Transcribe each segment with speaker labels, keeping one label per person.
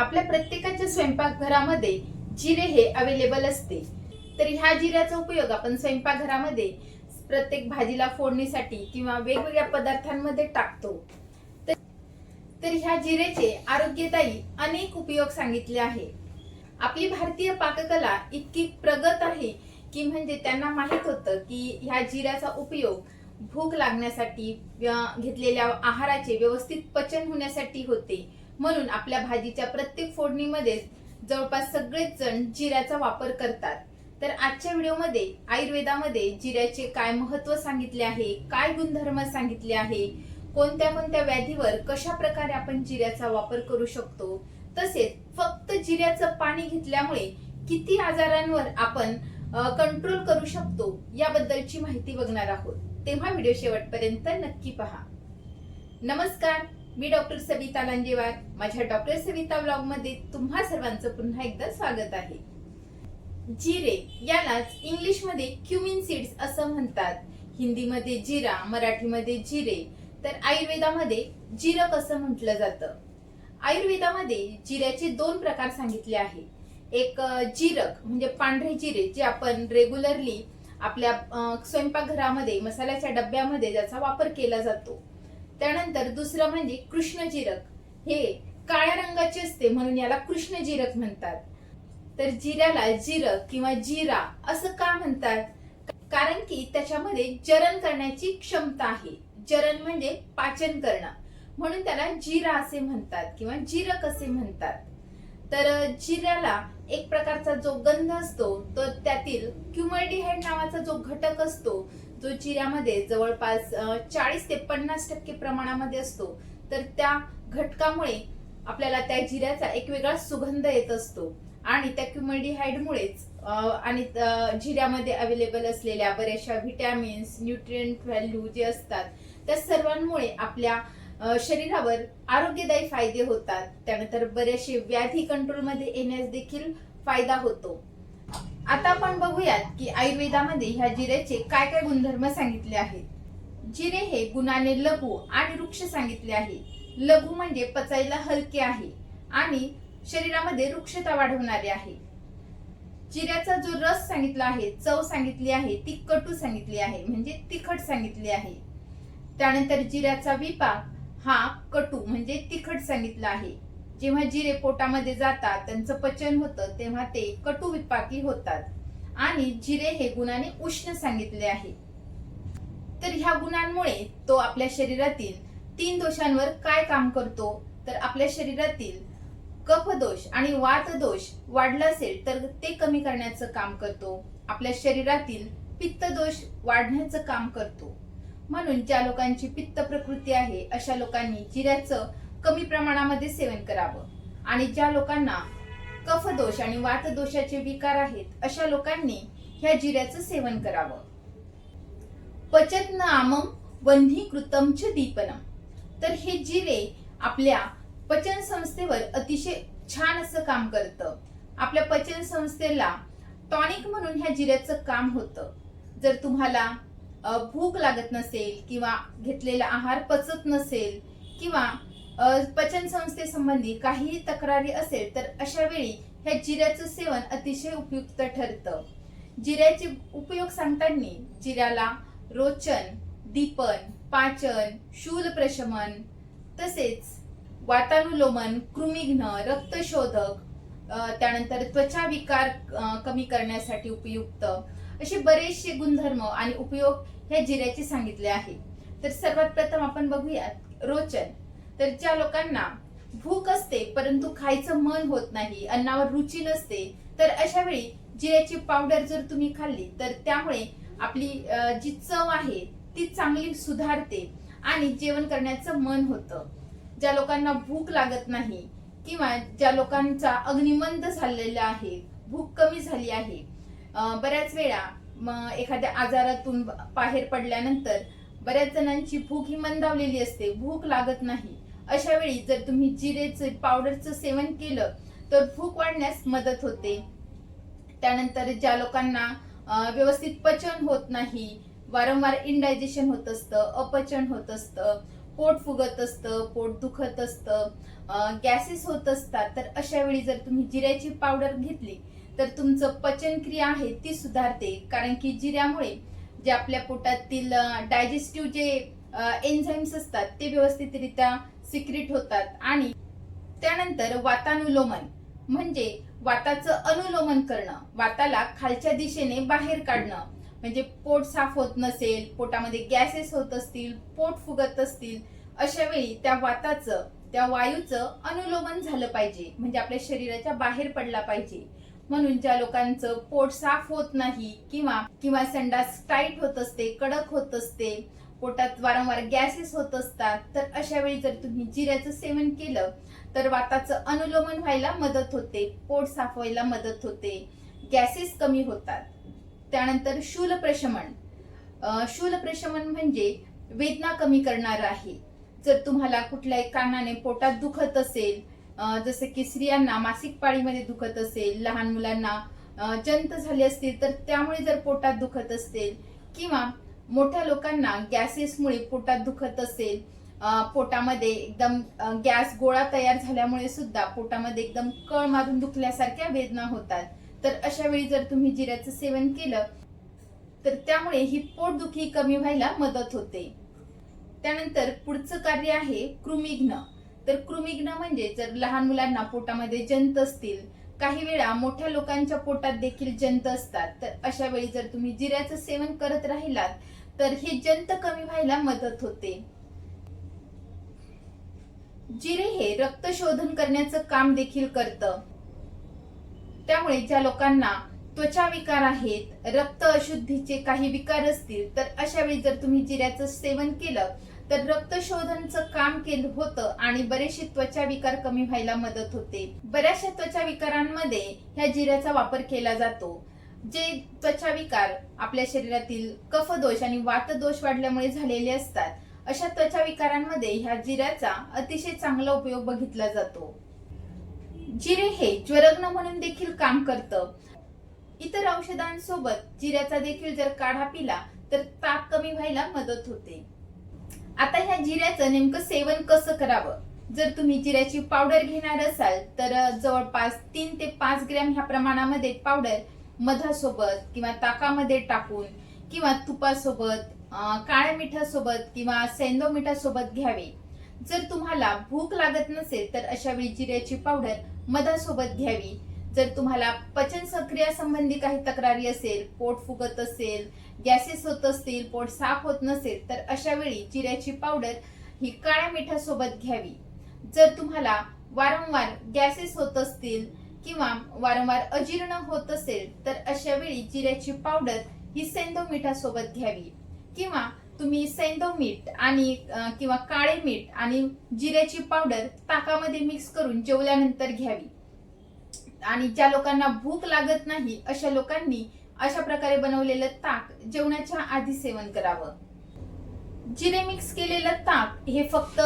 Speaker 1: आपल्या प्रत्येकाच्या स्वयंपाकघरामध्ये जिरे हे अवेलेबल असते. तर ह्या जिऱ्याचा उपयोग आपण स्वयंपाकघरामध्ये प्रत्येक भाजीला फोडणीसाठी किंवा वेगवेगळ्या पदार्थांमध्ये टाकतो. तर- ह्या जिरेचे आरोग्यदायी अनेक उपयोग सांगितले आहे. आपली भारतीय पाककला इतकी प्रगत आहे की म्हणजे त्यांना माहीत होतं की ह्या जिऱ्याचा उपयोग भूक लागण्यासाठी घेतलेल्या आहाराचे व्यवस्थित पचन होण्यासाठी होते. म्हणून आपल्या भाजीच्या प्रत्येक फोडणीमध्ये जवळपास सगळेच जण जिऱ्याचा वापर करतात. तर आजच्या व्हिडिओमध्ये आयुर्वेदामध्ये जिऱ्याचे काय महत्त्व सांगितले आहे काय गुणधर्म सांगितले आहे कोणत्या कोणत्या व्याधीवर कशा प्रकारे आपण जिऱ्याचा वापर करू शकतो तसेच फक्त जिऱ्याचं पाणी घेतल्यामुळे किती आजारांवर आपण कंट्रोल करू शकतो याबद्दलची माहिती बघणार आहोत. तेव्हा व्हिडिओ शेवटपर्यंत नक्की पहा. नमस्कार मी डॉक्टर सविता लांजेवार माझ्या डॉक्टर सविता ब्लॉगमध्ये तुम्हा सर्वांचं पुन्हा एकदा स्वागत आहे. जिरे यालाच इंग्लिशमध्ये क्युमिन सीड्स असं म्हणतात. हिंदीमध्ये जिरा मराठीमध्ये जिरे तर आयुर्वेदामध्ये जिरक असं म्हटलं जातं. आयुर्वेदामध्ये जिऱ्याचे दोन प्रकार सांगितले आहे. एक जिरक म्हणजे पांढरे जिरे जे आपण रेग्युलरली आपल्या स्वयंपाकघरामध्ये मसाल्याच्या डब्यामध्ये ज्याचा वापर केला जातो. त्यानंतर दुसरं म्हणजे कृष्ण जिरक हे काळ्या रंगाचे असते म्हणून याला कृष्ण जिरक म्हणतात. तर जिऱ्याला जिरक किंवा जिरा असं का म्हणतात? कारण की त्याच्यामध्ये जरण करण्याची क्षमता आहे. जरण म्हणजे पाचन करणं. म्हणून त्याला जिरा असे म्हणतात किंवा जिरक असे म्हणतात. तर जिऱ्याला एक प्रकारचा जो गंध असतो तो त्यातील क्युमर्डिहाइड नावाचा जो घटक असतो जो जिऱ्यामध्ये जवळपास चाळीस ते पन्नास टक्के प्रमाणामध्ये असतो. तर त्या घटकामुळे आपल्याला त्या जिऱ्याचा एक वेगळा सुगंध येत असतो. आणि त्या क्युमर्डिहाइडमुळेच आणि जिऱ्यामध्ये अवेलेबल असलेल्या बऱ्याचशा व्हिटॅमिन्स न्यूट्रिएंट व्हॅल्यू जे असतात त्या सर्वांमुळे आपल्या शरीरावर आरोग्यदायी फायदे होतात. त्यानंतर बरेचसे व्याधी कंट्रोलमध्ये येण्यास देखील फायदा होतो. आता आपण बघूयात की आयुर्वेदामध्ये ह्या जिऱ्याचे काय काय गुणधर्म सांगितले आहेत. जिरे हे गुणाने लघु आणि वृक्ष सांगितले आहे. लघु म्हणजे पचायला हलके आहे आणि शरीरामध्ये वृक्षता वाढवणारे आहे. जिऱ्याचा जो रस सांगितला आहे चव सांगितली आहे ती कटू सांगितली आहे म्हणजे तिखट सांगितली आहे. त्यानंतर जिऱ्याचा विपाक हा कटू म्हणजे तिखट सांगितला आहे. जेव्हा जिरे पोटामध्ये जातात त्यांचं पचन होतं तेव्हा ते कटु विपाकी होतात. आणि जिरे हे गुणाने उष्ण सांगितले आहे. तर ह्या गुणांमुळे तो आपल्या शरीरातील तीन दोषांवर काय काम करतो? तर आपल्या शरीरातील कफ दोष आणि वात दोष वाढला असेल तर ते कमी करण्याचं काम करतो. आपल्या शरीरातील पित्त दोष वाढण्याचं काम करतो. म्हणून ज्या लोकांची पित्त प्रकृती आहे अशा लोकांनी जिऱ्याचं कमी प्रमाणामध्ये सेवन करावं. आणि ज्या लोकांना कफ दोष आणि वात दोषाचे विकार आहेत अशा लोकांनी ह्या जिऱ्याचं सेवन करावं. पचत नामम वन्हीकृतम च दीपनम. तर हे जिरे आपल्या पचन संस्थेवर अतिशय छान असं काम करतं. आपल्या पचन संस्थेला टॉनिक म्हणून ह्या जिऱ्याचं काम होतं. जर तुम्हाला भूक लागत नसेल किंवा घेतलेला आहार पचत नसेल किंवा पचन संस्थेसंबंधी काहीही तक्रारी असेल तर अशा वेळी ह्या जिऱ्याचं सेवन अतिशय उपयुक्त ठरतं. जिऱ्याचे उपयोग सांगताना जिऱ्याला रोचन दीपन पाचन शूल प्रशमन तसेच वातानुलोमन कृमिघ्न रक्तशोधक त्यानंतर त्वचा विकार कमी करण्यासाठी उपयुक्त असे बरेचसे गुणधर्म आणि उपयोग ह्या जिऱ्याचे सांगितले आहे तर सर्वात प्रथम आपण बघूयात रोचन. तर ज्या लोकांना भूक असते परंतु खायचं मन होत नाही अन्नावर रुची नसते तर अशा वेळी जिऱ्याची पावडर जर तुम्ही खाल्ली तर त्यामुळे आपली जी चव आहे ती चांगली सुधारते आणि जेवण करण्याचं मन होतं. ज्या लोकांना भूक लागत नाही किंवा ज्या लोकांचा अग्निमंद झालेला आहे भूक कमी झाली आहे बऱ्याच वेळा एखाद्या आजारातून बाहेर पडल्यानंतर बऱ्याच जणांची भूक ही मंदावलेली असते भूक लागत नाही. अशा वेळी जर तुम्ही जिरेचं पावडरचं सेवन केलं तर भूक वाढण्यास मदत होते. त्यानंतर ज्या लोकांना व्यवस्थित पचन होत नाही वारंवार इनडायजेशन होत असतं अपचन होत असतं पोट फुगत असतं पोट दुखत असतं गॅसेस होत असतात तर अशा वेळी जर तुम्ही जिऱ्याची पावडर घेतली तर तुमचं पचनक्रिया आहे ती सुधारते. कारण की जिऱ्यामुळे जे आपल्या पोटातील डायजेस्टिव्ह जे एन्झाईम्स असतात ते व्यवस्थितरित्या सिक्रिट होतात. आणि त्यानंतर वातानुलोमन म्हणजे वाताचं अनुलोमन करणं वाताला खालच्या दिशेने बाहेर काढणं. म्हणजे पोट साफ होत नसेल पोटामध्ये गॅसेस होत असतील पोट फुगत असतील अशा वेळी त्या वाताचं त्या वायूचं अनुलोमन झालं पाहिजे. म्हणजे आपल्या शरीराच्या बाहेर पडला पाहिजे. म्हणून ज्या लोकांचं पोट साफ होत नाही किंवा किंवा संडास टाईट होत असते कडक होत असते पोटात वारंवार गॅसेस होत असतात. तर अशा वेळी जर तुम्ही जिऱ्याचं सेवन केलं तर वाताचं अनुलोमन व्हायला मदत होते. पोट साफ व्हायला मदत होते. गॅसेस कमी होतात. त्यानंतर शूल प्रशमन. शूल प्रशमन म्हणजे वेदना कमी करणार आहे. जर तुम्हाला कुठल्याही कारणाने पोटात दुखत असेल जसं की स्त्रियांना मासिक पाळीमध्ये दुखत असेल लहान मुलांना जंत झाले असतील तर त्यामुळे जर पोटात दुखत असेल किंवा मोठ्या लोकांना गॅसेसमुळे पोटात दुखत असेल पोटामध्ये एकदम गॅस गोळा तयार झाल्यामुळे सुद्धा पोटामध्ये एकदम कळ मारून दुखल्यासारख्या वेदना होतात. तर अशा वेळी जर तुम्ही जिऱ्याचं सेवन केलं तर त्यामुळे ही पोटदुखी कमी व्हायला मदत होते. त्यानंतर पुढचं कार्य आहे कृमिघ्न तर कृमिघ्न म्हणजे जर लहान मुलांना पोटामध्ये जंत असतील काही वेळा मोठ्या लोकांच्या पोटात देखील जंत असतात. तर अशा वेळी जर तुम्ही जिऱ्याचं सेवन करत राहिलात तर हे जंत कमी व्हायला मदत होते. जिरे हे रक्त शोधन करण्याचं काम देखील करतं. त्यामुळे ज्या लोकांना त्वचा विकार आहेत रक्त अशुद्धीचे काही विकार असतील तर अशा वेळी जर तुम्ही जिऱ्याचं सेवन केलं तर रक्त शोधनचं काम केलं होतं आणि बरेचसे त्वचा विकार कमी व्हायला मदत होते. बऱ्याचशा त्वचा विकारांमध्ये ह्या जिऱ्याचा वापर केला जातो. जे त्वचा विकार आपल्या शरीरातील कफदोष आणि वातदोष वाढल्यामुळे झालेले असतात अशा त्वचा विकारांमध्ये ह्या जिऱ्याचा अतिशय चांगला उपयोग बघितला जातो. जिरे हे ज्वरग्न म्हणून देखील काम करतं. इतर औषधांसोबत जिऱ्याचा देखील जर काढा पिला तर ताप कमी व्हायला मदत होते. आता ह्या जिऱ्याचं नेमकं सेवन कसं करावं? जर तुम्ही जिऱ्याची पावडर घेणार असाल तर जवळपास तीन ते पाच ग्रॅम ह्या प्रमाणामध्ये पावडर मधासोबत किंवा ताकामध्ये टाकून किंवा तुपासोबत काळ्या मिठासोबत किंवा सेंदो मिठासोबत घ्यावे. जर तुम्हाला भूक लागत नसेल तर अशा वेळी जिऱ्याची पावडर मधासोबत घ्यावी. जर तुम्हाला पचन सक्रिया संबंधी काही तक्रारी असेल पोट फुगत असेल गॅसेस होत असतील पोट साफ होत नसेल तर अशा वेळी जिऱ्याची पावडर ही काळ्या मिठासोबत घ्यावी. जर तुम्हाला वारंवार गॅसेस होत असतील किंवा वारंवार अजीर्ण होत असेल तर अशा वेळी जिऱ्याची पावडर ही सेंदो मिठासोबत घ्यावी. किंवा तुम्ही सेंदो मीठ आणि किंवा काळे मीठ आणि जिऱ्याची पावडर ताकामध्ये मिक्स करून जेवल्यानंतर घ्यावी. आणि ज्या लोकांना भूक लागत नाही अशा लोकांनी अशा प्रकारे बनवलेलं ताक जेवणाच्या आधी सेवन करावं. जिरे मिक्स केलेलं ताक हे फक्त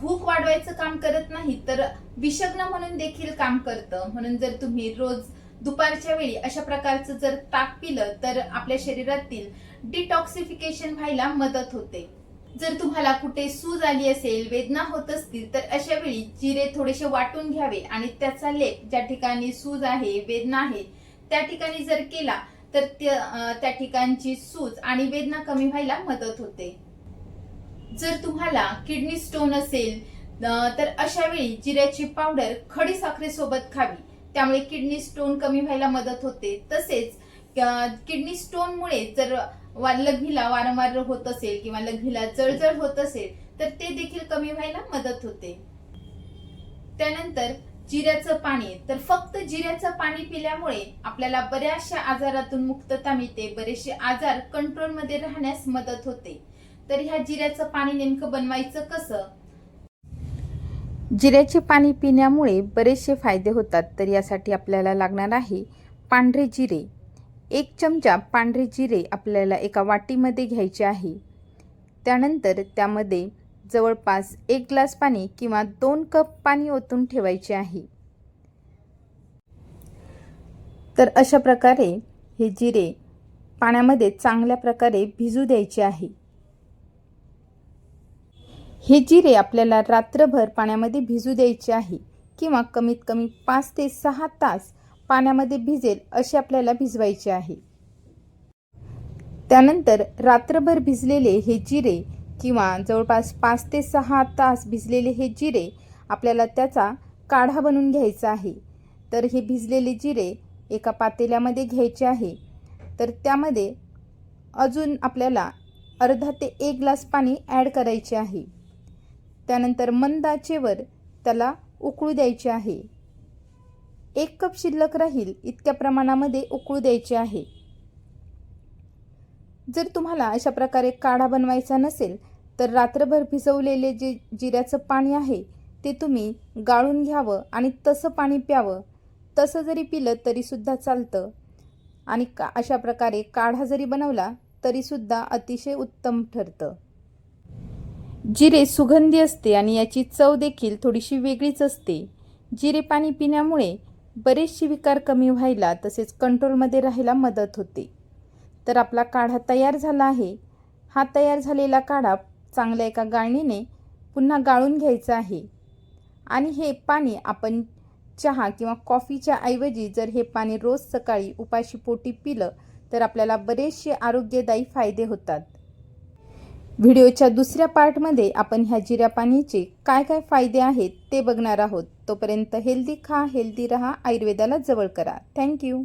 Speaker 1: भूक वाढवायचं काम करत नाही तर विषग्न म्हणून देखील काम करतं. म्हणून जर तुम्ही रोज दुपारच्या वेळी अशा प्रकारचं जर ताक पिलं तर आपल्या शरीरातील डिटॉक्सिफिकेशन व्हायला मदत होते. जर तुम्हाला कुठे सूज आली असेल वेदना होत असतील तर अशा वेळी जिरे थोडेसे वाटून घ्यावे आणि त्याचा लेप ज्या ठिकाणी सूज आहे वेदना आहे त्या ठिकाणी जर केला तर त्या त्या ठिकाणची सूज आणि वेदना कमी व्हायला मदत होते. जर तुम्हाला किडनी स्टोन असेल तर अशा वेळी जिऱ्याची पावडर खडी साखरेसोबत खावी. त्यामुळे किडनी स्टोन कमी व्हायला मदत होते. तसेच किडनी स्टोनमुळे जर वा- लघवीला वारंवार होत असेल किंवा लघवीला जळजळ होत असेल तर ते देखील कमी व्हायला मदत होते. त्यानंतर जिऱ्याचं पाणी. तर फक्त जिऱ्याचं पाणी पिल्यामुळे आपल्याला बऱ्याचशा आजारातून मुक्तता मिळते. बरेचसे आजार कंट्रोलमध्ये राहण्यास मदत होते. तर ह्या जिऱ्याचं पाणी नेमकं बनवायचं कसं?
Speaker 2: जिऱ्याचे पाणी पिण्यामुळे बरेचसे फायदे होतात तर यासाठी आपल्याला लागणार आहे पांढरे जिरे. एक चमचा पांढरे जिरे आपल्याला एका वाटीमध्ये घ्यायचे आहे. त्यानंतर त्यामध्ये जवळपास एक ग्लास पाणी किंवा दोन कप पाणी ओतून ठेवायचे आहे. तर अशा प्रकारे हे जिरे पाण्यामध्ये चांगल्या प्रकारे भिजू द्यायचे आहे. हे जिरे आपल्याला रात्रभर पाण्यामध्ये भिजू द्यायचे आहे किंवा कमीत कमी पाच ते सहा तास पाण्यामध्ये भिजेल असे आपल्याला भिजवायचे आहे. त्यानंतर रात्रभर भिजलेले हे जिरे किंवा जवळपास पाच ते सहा तास भिजलेले हे जिरे आपल्याला त्याचा काढा बनवून घ्यायचा आहे. तर हे भिजलेले जिरे एका पातेल्यामध्ये घ्यायचे आहे. तर त्यामध्ये अजून आपल्याला अर्धा ते एक ग्लास पाणी ॲड करायचे आहे. त्यानंतर मंद आचेवर त्याला उकळू द्यायचे आहे. एक कप शिल्लक राहील इतक्या प्रमाणामध्ये उकळू द्यायचे आहे. जर तुम्हाला अशा प्रकारे काढा बनवायचा नसेल तर रात्रभर भिजवलेले जे जिऱ्याचं पाणी आहे ते तुम्ही गाळून घ्यावं आणि तसं पाणी प्यावं. तसं जरी पिलं तरीसुद्धा चालतं. आणि का अशा प्रकारे काढा जरी बनवला तरीसुद्धा अतिशय उत्तम ठरतं. जिरे सुगंधी असते आणि याची चव देखील थोडीशी वेगळीच असते. जिरे पाणी पिण्यामुळे बरेचसे विकार कमी व्हायला तसेच कंट्रोलमध्ये राहायला मदत होते. तर आपला काढा तयार झाला आहे. हा तयार झालेला काढा चांगल्या एका गाळणीने पुन्हा गाळून घ्यायचा आहे. आणि हे पाणी आपण चहा किंवा कॉफीच्या ऐवजी जर हे पाणी रोज सकाळी उपाशी पोटी पिलं तर आपल्याला बरेचसे आरोग्यदायी फायदे होतात. व्हिडिओच्या दुसऱ्या पार्टमध्ये आपण ह्या जिऱ्या पाण्याचे काय काय फायदे आहेत ते बघणार आहोत. तोपर्यंत हेल्दी खा हेल्दी रहा आयुर्वेदाला जवळ करा. थँक्यू